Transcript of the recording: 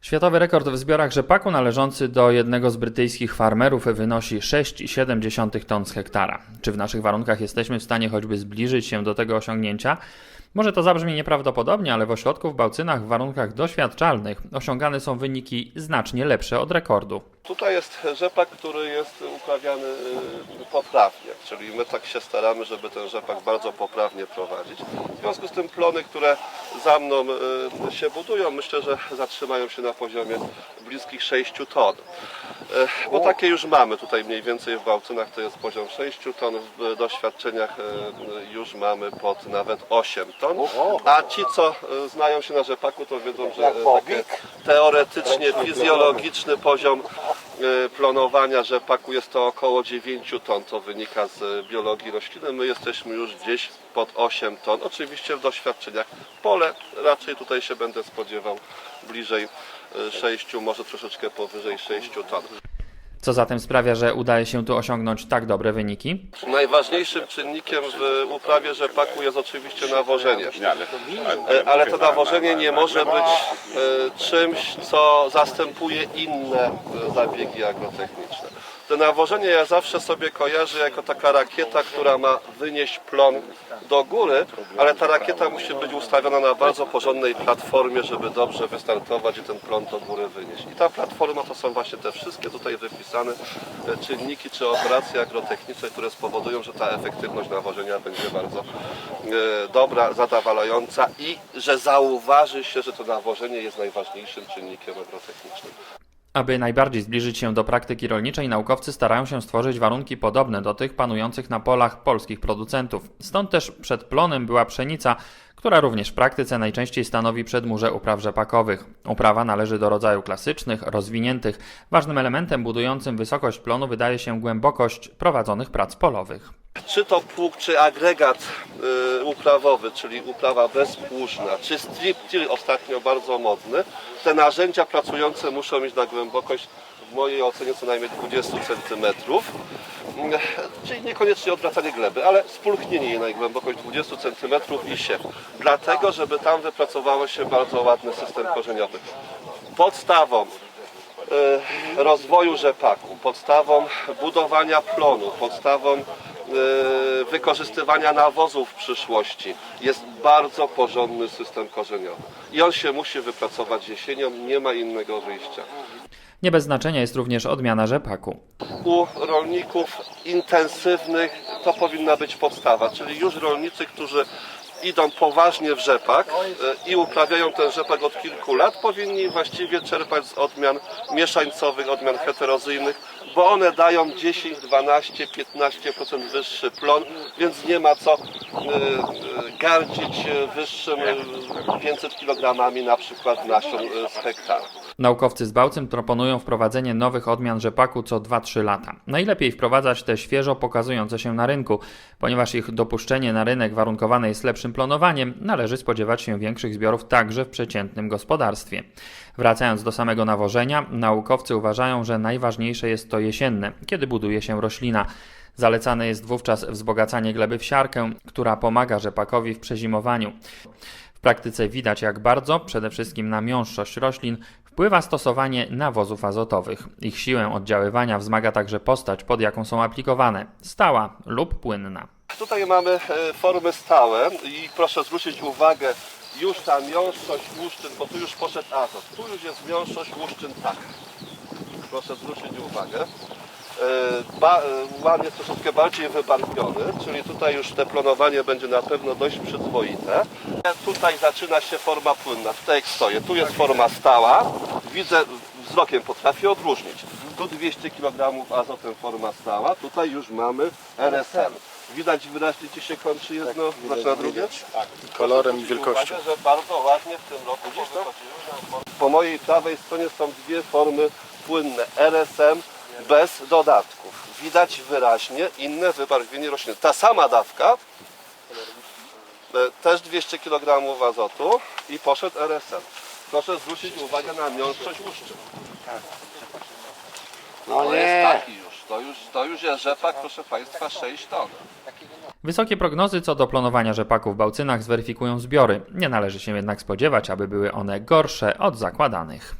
Światowy rekord w zbiorach rzepaku należący do jednego z brytyjskich farmerów wynosi 6,7 ton z hektara. Czy w naszych warunkach jesteśmy w stanie choćby zbliżyć się do tego osiągnięcia? Może to zabrzmi nieprawdopodobnie, ale w ośrodku w Bałcynach w warunkach doświadczalnych osiągane są wyniki znacznie lepsze od rekordu. Tutaj jest rzepak, który jest uprawiany y, poprawnie, czyli my tak się staramy, żeby ten rzepak bardzo poprawnie prowadzić. W związku z tym plony, które za mną y, się budują, myślę, że zatrzymają się na poziomie bliskich 6 ton. Y, Bo takie już mamy tutaj mniej więcej w Bałcynach, to jest poziom 6 ton, w doświadczeniach już mamy pod nawet 8 ton. A ci, co znają się na rzepaku, to wiedzą, że teoretycznie fizjologiczny poziom plonowania rzepaku jest to około 9 ton, to wynika z y, biologii rośliny. My jesteśmy już gdzieś pod 8 ton, oczywiście w doświadczeniach. Pole raczej tutaj się będę spodziewał bliżej y, 6, może troszeczkę powyżej 6 ton. Co zatem sprawia, że udaje się tu osiągnąć tak dobre wyniki? Najważniejszym czynnikiem w uprawie rzepaku jest oczywiście nawożenie. E, Ale to nawożenie nie może być e, czymś, co zastępuje inne e, zabiegi agrotechniczne. To nawożenie ja zawsze sobie kojarzę jako taka rakieta, która ma wynieść plon do góry, ale ta rakieta musi być ustawiona na bardzo porządnej platformie, żeby dobrze wystartować i ten plon do góry wynieść. I ta platforma to są właśnie te wszystkie tutaj wypisane e, czynniki czy operacje agrotechniczne, które spowodują, że ta efektywność nawożenia będzie bardzo e, dobra, zadowalająca i że zauważy się, że to nawożenie jest najważniejszym czynnikiem agrotechnicznym. Aby najbardziej zbliżyć się do praktyki rolniczej, naukowcy starają się stworzyć warunki podobne do tych panujących na polach polskich producentów. Stąd też przed plonem była pszenica, która również w praktyce najczęściej stanowi przedmurze upraw rzepakowych. Uprawa należy do rodzaju klasycznych, rozwiniętych. Ważnym elementem budującym wysokość plonu wydaje się głębokość prowadzonych prac polowych. Czy to pług, czy agregat y, uprawowy, czyli uprawa bezpłużna, czy strip till ostatnio bardzo modny, te narzędzia pracujące muszą mieć na głębokość w mojej ocenie co najmniej 20 cm. Czyli niekoniecznie odwracanie gleby, ale spulchnienie jej na głębokość 20 cm i siew. Dlatego, żeby tam wypracowało się bardzo ładny system korzeniowy. Podstawą y, rozwoju rzepaku, podstawą budowania plonu, podstawą wykorzystywania nawozów w przyszłości jest bardzo porządny system korzeniowy. I on się musi wypracować jesienią, nie ma innego wyjścia. Nie bez znaczenia jest również odmiana rzepaku. U rolników intensywnych to powinna być podstawa, czyli już rolnicy, którzy idą poważnie w rzepak y, i uprawiają ten rzepak od kilku lat, powinni właściwie czerpać z odmian mieszańcowych, odmian heterozyjnych, bo one dają 10, 12, 15% wyższy plon, więc nie ma co y, y, gardzić wyższym y, 500 kg na przykład nasion z hektara. Naukowcy z Bałcym proponują wprowadzenie nowych odmian rzepaku co 2-3 lata. Najlepiej wprowadzać te świeżo pokazujące się na rynku, ponieważ ich dopuszczenie na rynek warunkowane jest lepszym plonowaniem, należy spodziewać się większych zbiorów także w przeciętnym gospodarstwie. Wracając do samego nawożenia, naukowcy uważają, że najważniejsze jest to jesienne, kiedy buduje się roślina. Zalecane jest wówczas wzbogacanie gleby w siarkę, która pomaga rzepakowi w przezimowaniu. W praktyce widać, jak bardzo, przede wszystkim na miąższość roślin, wpływa stosowanie nawozów azotowych. Ich siłę oddziaływania wzmaga także postać, pod jaką są aplikowane stała lub płynna. Tutaj mamy e, formy stałe i proszę zwrócić uwagę, już ta miąższość łuszczyn, bo tu już poszedł azot. Tu już jest miąższość łuszczyn tak. Proszę zwrócić uwagę. E, Ba, e, łan jest troszeczkę bardziej wybarwiony, czyli tutaj już te plonowanie będzie na pewno dość przyzwoite. Tutaj zaczyna się forma płynna, tutaj jak stoję, tu jest forma stała, widzę, wzrokiem potrafię odróżnić. Tu 200 kg azotem forma stała, tutaj już mamy RSM. Widać wyraźnie, gdzie się kończy jedno, zaczyna drugie? kolorem i wielkością. Uwagę, że bardzo ładnie w tym roku. Po mojej prawej stronie są dwie formy płynne RSM bez dodatków. Widać wyraźnie inne wybarwienie roślin. Ta sama dawka, e, też 200 kg azotu i poszedł RSM. Proszę zwrócić uwagę na miąższość łuszczyn. No To nie. jest taki już. To już, to już jest rzepak, proszę Państwa, 6 ton. Wysokie prognozy co do plonowania rzepaku w Bałcynach zweryfikują zbiory. Nie należy się jednak spodziewać, aby były one gorsze od zakładanych.